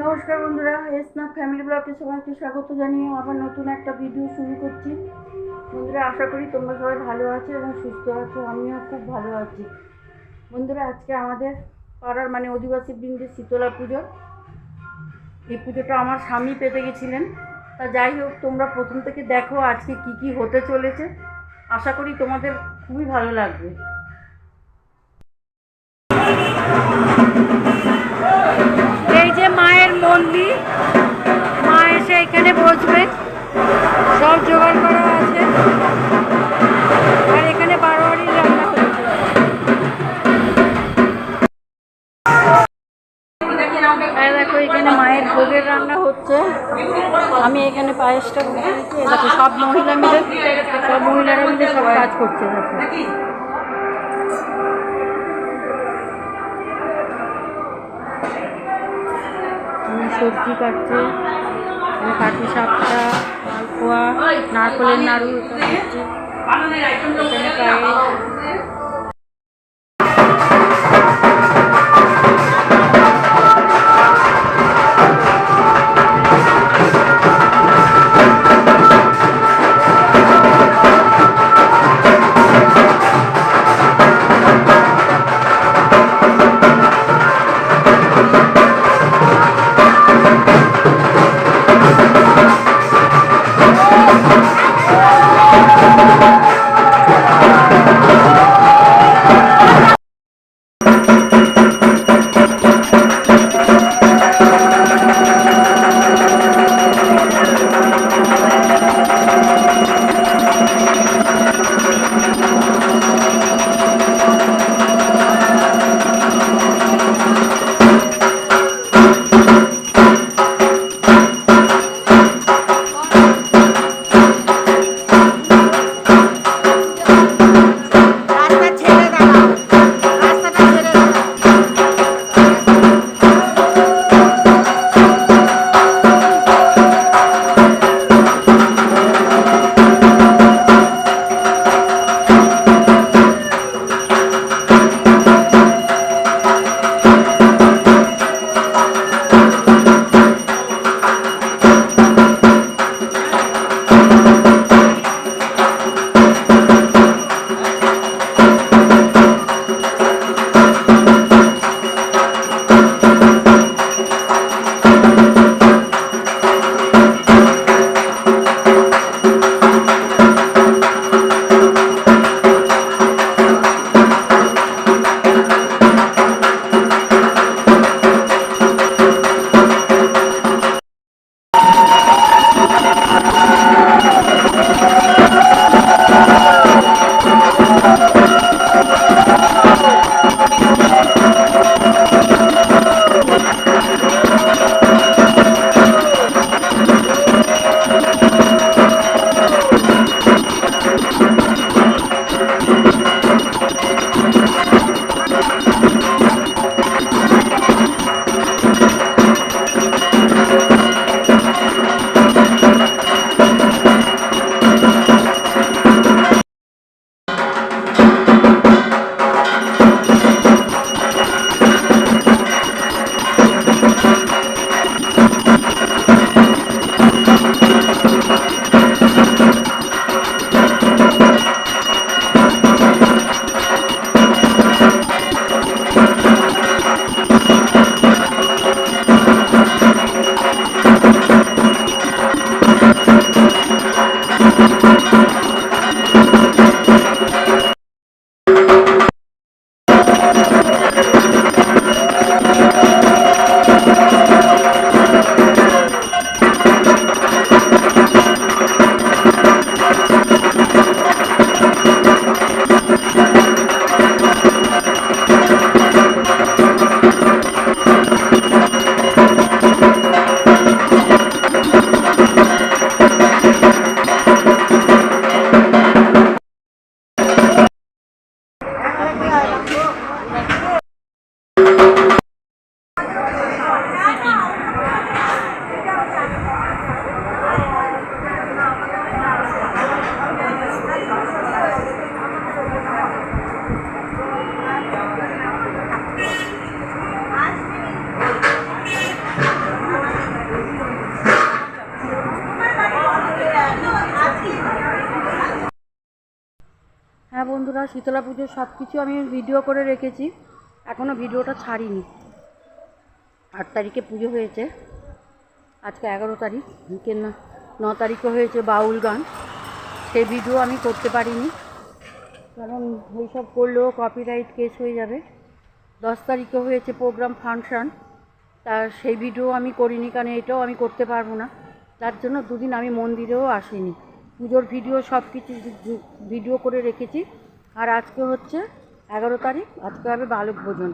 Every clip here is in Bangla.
নমস্কার বন্ধুরা এসনাথ ফ্যামিলি ব্লগে সবাইকে স্বাগত জানিয়ে আবার নতুন একটা ভিডিও শুরু করছি। বন্ধুরা, আশা করি তোমরা সবাই ভালো আছো এবং সুস্থ আছো, আমিও খুব ভালো আছি। বন্ধুরা, আজকে আমাদের পাড়ার মানে অধিবাসী বৃন্দের শীতলা পুজো। এই পুজোটা আমার স্বামী পেতে গেছিলেন। তা যাই হোক, তোমরা প্রথম থেকে দেখো আজকে কি কি হতে চলেছে। আশা করি তোমাদের খুবই ভালো লাগবে। এই যে মায়ের মন্দির, মা এসে এখানে বসবে সব জোগাড় করা আছে। এখানে মায়ের ভোগের রান্না হচ্ছে। আমি এখানে পায়েসটা দেখো, সব মহিলা মিলে, সব মহিলারা মিলে সব কাজ করছে সবজি কাটছে। কাঠি সাপটা মালপোয়া, নারকলের নাড়ু এখানে পায়েস শীতলা পুজো সব কিছু আমি ভিডিও করে রেখেছি। এখনও ভিডিওটা ছাড়িনি। আট তারিখে পুজো হয়েছে। আজকে এগারো তারিখ। কি না, ন তারিখে হয়েছে বাউল গান। সেই ভিডিও আমি করতে পারিনি। কারণ ওইসব করলেও কপিরাইট কেস হয়ে যাবে। দশ তারিখে হয়েছে প্রোগ্রাম ফাংশন তার সেই ভিডিও আমি করিনি কারণ এটাও আমি করতে পারব না। তার জন্য দুদিন আমি মন্দিরেও আসিনি। পুজোর ভিডিও সব কিছু ভিডিও করে রেখেছি। আর আজকে হচ্ছে এগারো তারিখ, আজকে হবে বালক ভোজন।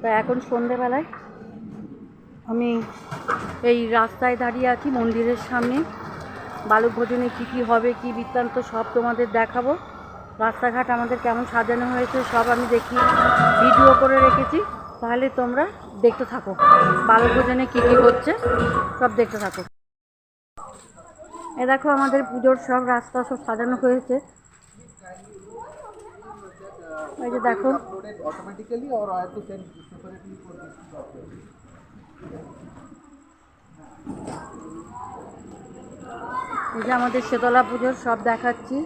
তা এখন সন্ধেবেলায় আমি এই রাস্তায় দাঁড়িয়ে আছি মন্দিরের সামনে। বালক ভোজনে কী কী হবে, কী বৃত্তান্ত সব তোমাদের দেখাবো। রাস্তাঘাট আমাদের কেমন সাজানো হয়েছে সব আমি দেখি ভিডিও করে রেখেছি। তাহলে তোমরা দেখতে থাকো। বালক ভোজনে কী কী হচ্ছে সব দেখতে থাকো। এ দেখো আমাদের পুজোর সব রাস্তা সব সাজানো হয়েছে। ওই যে দেখো অটোমেটিক্যালি অর আমাদের শীতলা পুজোর সব দেখাচ্ছি।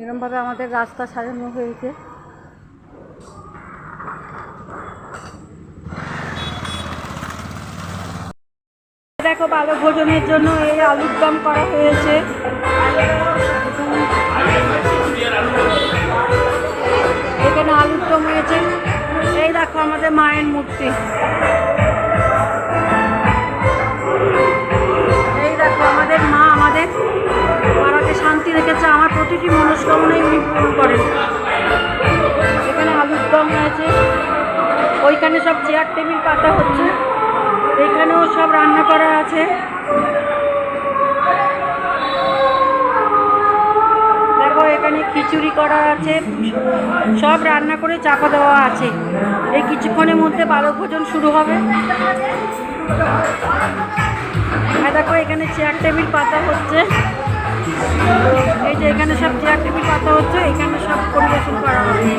এরকমভাবে আমাদের রাস্তা সাজানো হয়েছে। দেখো বালক ভোজনের জন্য এই আলুর দম করা হয়েছে। এখানে আলুর দম হয়েছে। এই দেখো আমাদের মায়ের মূর্তি। এই দেখো আমাদের মা আমাদের পাড়াকে শান্তি রেখেছে, আমার প্রতিটি মনস্কামনাই উনি পূরণ করেন। এখানে আলুর দম হয়েছে। ওইখানে সব চেয়ার টেবিল পাতা হচ্ছে। এখানেও সব রান্না করা আছে। দেখো, এখানে খিচুড়ি করা আছে। সব রান্না করে চাপা দেওয়া আছে। এই কিছুক্ষণের মধ্যে বালক ভোজন শুরু হবে। আর দেখো, এখানে চেয়ার টেবিল পাতা হচ্ছে। এই যে এখানে সব চেয়ার টেবিল পাতা হচ্ছে, এখানে সব পরিবেশন করা হচ্ছে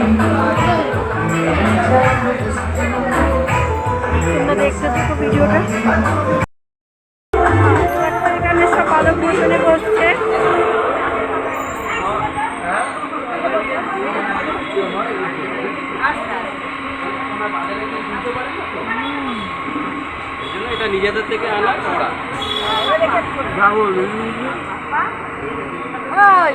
তোমরা দেখতে থাকো ভিডিওটা। এখানে সব বসছে এটা নিজেদের থেকে আনা করা ওই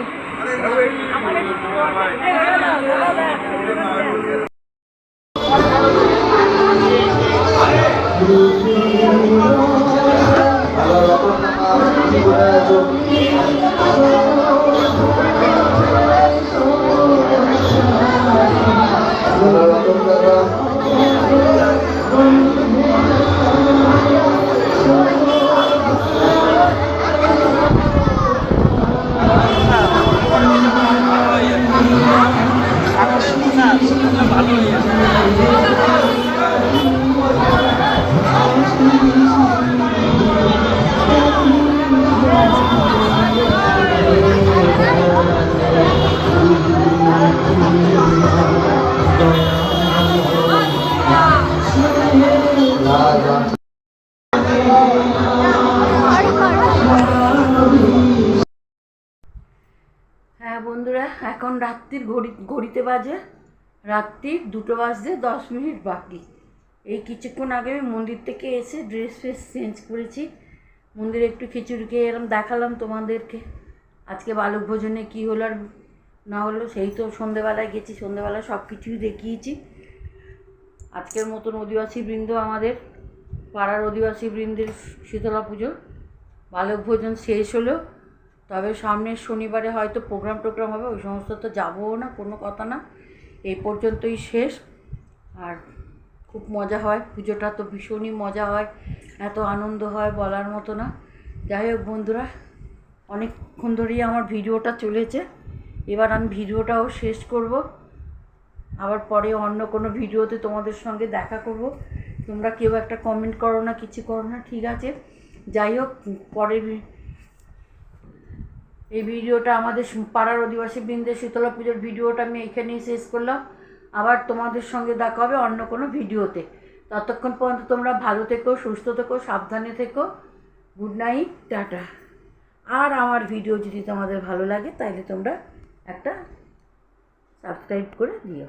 বন্ধুরা, এখন রাত্রির ঘড়ি, ঘড়িতে বাজে। রাত্রির দুটো বাজতে দশ মিনিট বাকি। এই কিছুক্ষণ আগে আমি মন্দির থেকে এসে ড্রেস ফ্রেস চেঞ্জ করেছি। মন্দিরে একটু খিচুড়ি খেয়ে এরম দেখালাম তোমাদেরকে। আজকে বালক ভোজনে কী হলো আর না হলো, সেই তো সন্ধেবেলায় গেছি সন্ধেবেলায় সব কিছুই দেখিয়েছি। আজকের মতন অধিবাসী বৃন্দ আমাদের, পাড়ার অধিবাসী বৃন্দের শীতলা পুজো। বালক ভোজন শেষ হলো। তবে সামনের শনিবারে হয়তো প্রোগ্রাম টোগ্রাম হবে, ওই সমস্ত তো যাবও না, কোনো কথা না। এই পর্যন্তই শেষ। আর খুব মজা হয়, পুজোটা তো ভীষণই মজা হয়, এত আনন্দ হয় বলার মতো না। যাই হোক বন্ধুরা, অনেকক্ষণ ধরেই আমার ভিডিওটা চলেছে। এবার আমি ভিডিওটাও শেষ করব। আবার পরে অন্য কোনো ভিডিওতে তোমাদের সঙ্গে দেখা করব। তোমরা কেউ একটা কমেন্ট করো না, কিছু করো না, ঠিক আছে। যাই হোক, পরের এই ভিডিওটা আমাদের পাড়ার অধিবাসী বৃন্দের শীতলা পুজোর ভিডিওটা আমি এখানেই শেষ করলাম। আবার তোমাদের সঙ্গে দেখা হবে অন্য কোনো ভিডিওতে। ততক্ষণ পর্যন্ত তোমরা ভালো থেকো, সুস্থ থেকো, সাবধানে থেকো। Good night, tata. আর আমার ভিডিও যদি তোমাদের ভালো লাগে তাহলে তোমরা একটা সাবস্ক্রাইব করে দিও।